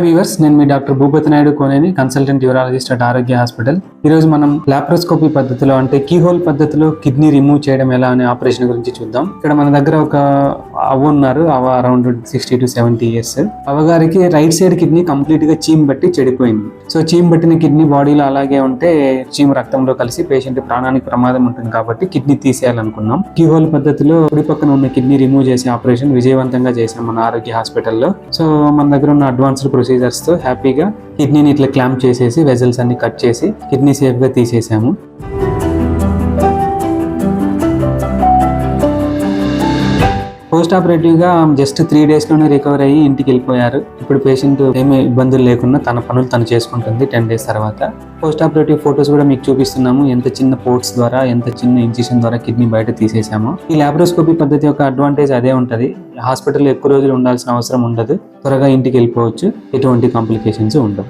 Viewers నేను మీ doctor Bhupathi Naidu Koneni consultant urologist at Arogya hospital ఈరోజు మనం laparoscopy పద్ధతిలో అంటే కీహోల్ పద్ధతిలో కిడ్నీ రిమూవ్ చేయడం ఎలా అనే ఆపరేషన్ గురించి చూద్దాం. ఇక్కడ మన దగ్గర ఒక అవ్వ ఉన్నారు. అవ around sixty to seventy years అవ్వగారికి right side kidney కంప్లీట్గా చీమ్ బట్టి చెడిపోయింది. సో చీమ్ పట్టిన కిడ్నీ బాడీలో అలాగే ఉంటే చీమ్ రక్తంలో కలిసి పేషెంట్ ప్రాణానికి ప్రమాదం ఉంటుంది కాబట్టి కిడ్నీ తీసేయాలనుకున్నాం. కీహోల్ పద్ధతిలో కుడి పక్కన ఉన్న కిడ్నీ రిమూవ్ చేసే ఆపరేషన్ విజయవంతంగా చేసాం మన ఆరోగ్య హాస్పిటల్లో. సో మన దగ్గర ఉన్న అడ్వాన్స్డ్ ప్రొసీజర్స్తో హ్యాపీగా కిడ్నీని ఇట్లా క్లాంప్ చేసేసి వెజల్స్ అన్ని కట్ చేసి కిడ్నీ సేఫ్గా తీసేసాము. పోస్ట్ ఆపరేటివ్గా జస్ట్ త్రీ డేస్లోనే రికవర్ అయ్యి ఇంటికి వెళ్ళిపోయారు. ఇప్పుడు పేషెంట్ ఏమి ఇబ్బందులు లేకుండా తన పనులు తను చేసుకుంటుంది టెన్ డేస్ తర్వాత. పోస్ట్ ఆపరేటివ్ ఫొటోస్ కూడా మీకు చూపిస్తున్నాము. ఎంత చిన్న పోర్ట్స్ ద్వారా ఎంత చిన్న ఇంజెక్షన్ ద్వారా కిడ్నీ బయట తీసేసాము. ఈ లాబరోస్కోపీ పద్ధతి యొక్క అడ్వాంటేజ్ అదే ఉంటుంది. హాస్పిటల్ ఎక్కువ రోజులు ఉండాల్సిన అవసరం ఉండదు. త్వరగా ఇంటికి వెళ్ళిపోవచ్చు. ఎటువంటి కాంప్లికేషన్స్ ఉండవు.